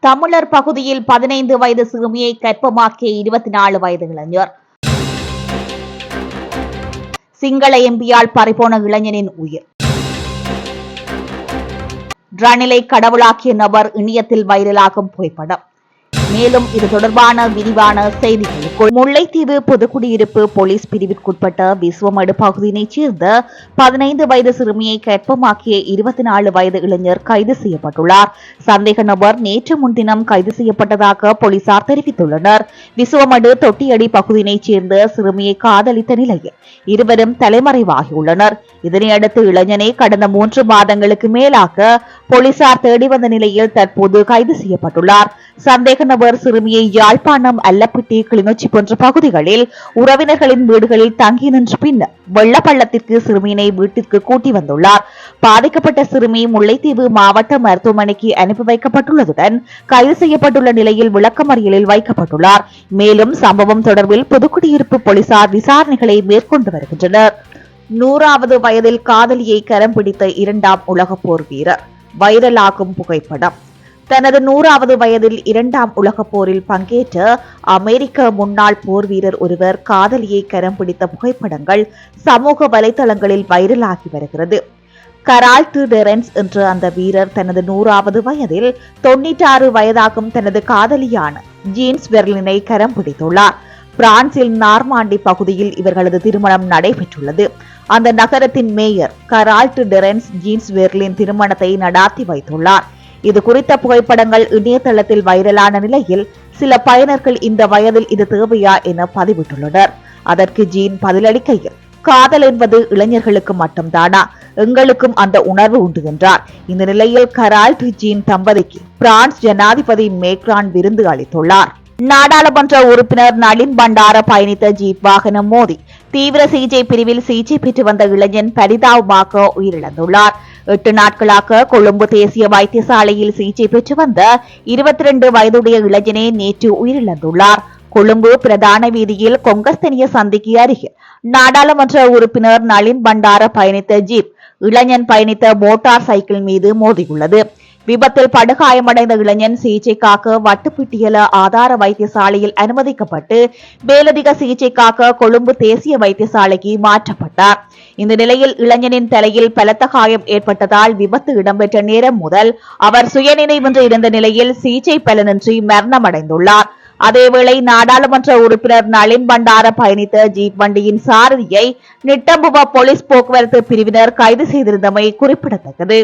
தமிழர் பகுதியில் பதினைந்து வயது சிறுமியை கற்பமாக்கிய இருபத்தி நாலு வயது இளைஞர். சிங்கள எம்பியால் பறிபோன இளைஞனின் உயிர். ரணிலை கடவுளாக்கிய நபர் இணையத்தில் வைரலாகும் புகைப்படம். மேலும் இது தொடர்பான விரிவான செய்திகளுக்குள். முல்லைத்தீவு பொதுக்குடியிருப்பு போலீஸ் பிரிவிற்குட்பட்ட விஸ்வமடு பகுதியினைச் சேர்ந்த பதினைந்து வயது சிறுமியை கற்பமாக்கிய இருபத்தி நாலு வயது இளைஞர் கைது செய்யப்பட்டுள்ளார். சந்தேக நபர் நேற்று முன்தினம் கைது செய்யப்பட்டதாக போலீசார் தெரிவித்துள்ளனர். விஸ்வமடு தொட்டியடி பகுதியினைச் சேர்ந்த சிறுமியை காதலித்த நிலையில் இருவரும் தலைமறைவாகியுள்ளனர். இதனையடுத்து இளைஞனை கடந்த மூன்று மாதங்களுக்கு மேலாக போலீசார் தேடி வந்த நிலையில் தற்போது கைது செய்யப்பட்டுள்ளார். சந்தேக நபர் சிறுமியை யாழ்ப்பாணம் அல்லப்பட்டி கிளிநொச்சி போன்ற பகுதிகளில் உறவினர்களின் வீடுகளில் தங்கி நின்ற பின்னர் வெள்ளப்பள்ளத்திற்கு சிறுமியினை வீட்டிற்கு கூட்டி வந்துள்ளார். பாதிக்கப்பட்ட சிறுமி முல்லைத்தீவு மாவட்ட மருத்துவமனைக்கு அனுப்பி வைக்கப்பட்டுள்ளதுடன் கைது செய்யப்பட்டுள்ள நிலையில் விளக்கமறியலில் வைக்கப்பட்டுள்ளார். மேலும் சம்பவம் தொடர்பில் புதுக்குடியிருப்பு போலீசார் விசாரணைகளை மேற்கொண்டு வருகின்றனர். நூறாவது வயதில் காதலியை கரம் பிடித்த இரண்டாம் உலகப் போர் வீரர். வைரலாகும் புகைப்படம். தனது நூறாவது வயதில் இரண்டாம் உலகப் போரில் பங்கேற்ற அமெரிக்க முன்னாள் போர் வீரர் ஒருவர் காதலியை கரம் பிடித்த புகைப்படங்கள் சமூக வலைதளங்களில் வைரலாகி வருகிறது. கரால்டு டெரன்ஸ் என்ற அந்த வீரர் தனது நூறாவது வயதில் தொன்னூற்றாறு வயதாகும் தனது காதலியான ஜீன்ஸ் பெர்லினை கரம் பிடித்துள்ளார். பிரான்சில் நார்மாண்டி பகுதியில் இவர்களது திருமணம் நடைபெற்றுள்ளது. அந்த நகரத்தின் மேயர் கரால்ட் டெரன்ஸ் ஜீன்ஸ் வெர்லின் திருமணத்தை நடாத்தி வைத்துள்ளார். இது குறித்த புகைப்படங்கள் இணையதளத்தில் வைரலான நிலையில் சில பயனர்கள் இந்த வயதில் இது தேவையா என பதிவிட்டுள்ளனர். அதற்கு ஜீன் பதிலளிக்கையில் காதல் என்பது இளைஞர்களுக்கு மட்டும்தானா? எங்களுக்கும் அந்த உணர்வு உண்டு என்றார். இந்த நிலையில் கரால்ட் ஜீன் தம்பதிக்கு பிரான்ஸ் ஜனாதிபதி மேக்ரான் விருந்து அளித்துள்ளார். நாடாளுமன்ற உறுப்பினர் நளின் பண்டார பயணித்த ஜீப் வாகனம் மோதி. தீவிர சிகிச்சை பிரிவில் சிகிச்சை பெற்று வந்த இளைஞன் பரிதாபமாக உயிரிழந்துள்ளார். எட்டு நாட்களாக கொழும்பு தேசிய வைத்தியசாலையில் சிகிச்சை பெற்று வந்த இருபத்தி ரெண்டு வயதுடைய இளைஞனே நேற்று உயிரிழந்துள்ளார். கொழும்பு பிரதான வீதியில் கொங்கஸ்தனிய சந்திக்கு அருகில் நாடாளுமன்ற உறுப்பினர் நளின் பண்டார பயணித்த ஜீப் இளைஞன் பயணித்த மோட்டார் சைக்கிள் மீது மோதியுள்ளது. விபத்தில் படுகாயமடைந்த இளைஞன் சிகிச்சைக்காக வட்டுப்பிட்டியல ஆதார வைத்தியசாலையில் அனுமதிக்கப்பட்டு மேலதிக சிகிச்சைக்காக கொழும்பு தேசிய வைத்தியசாலைக்கு மாற்றப்பட்டார். இந்த நிலையில் இளைஞனின் தலையில் பலத்த காயம் ஏற்பட்டதால் விபத்து இடம்பெற்ற நேரம் முதல் அவர் சுயநினைவின்றி இருந்த நிலையில் சிகிச்சை பலனின்றி மரணமடைந்துள்ளார். அதேவேளை நாடாளுமன்ற உறுப்பினர் நளின் பண்டார பயணித்த ஜீப் வண்டியின் சாரதியை நிட்டம்புவ போலீஸ் போக்குவரத்து பிரிவினர் கைது செய்திருந்தமை குறிப்பிடத்தக்கது.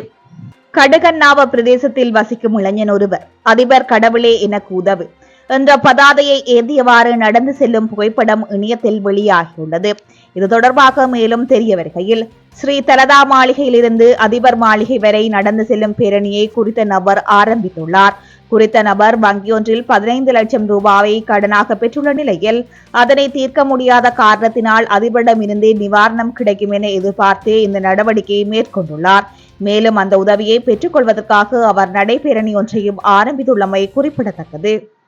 கடுகண்ணாவ பிரதேசத்தில் வசிக்கும் இளைஞன் ஒருவர். அதிபர் கடவுளே எனக்கு உதவு. என்ற பதாதையை ஏந்தியவாறு நடந்து செல்லும் புகைப்படம் இணையத்தில் வெளியாகியுள்ளது. இது தொடர்பாக மேலும் தெரிய வருகையில் ஸ்ரீ தலதா மாளிகையிலிருந்து அதிபர் மாளிகை வரை நடந்து செல்லும் பேரணியை குறித்த நபர் ஆரம்பித்துள்ளார். குறித்த நபர் வங்கியொன்றில் பதினைந்து லட்சம் ரூபாவை கடனாக பெற்றுள்ள நிலையில் அதனை தீர்க்க முடியாத காரணத்தினால் அதிபரிடமிருந்தே நிவாரணம் கிடைக்கும் என எதிர்பார்த்தே இந்த நடவடிக்கையை மேற்கொண்டுள்ளார். மேலும் அந்த உதவியை பெற்றுக்கொள்வதற்காக அவர் நடைபேரணி ஒன்றையும் ஆரம்பித்துள்ளமை குறிப்பிடத்தக்கது.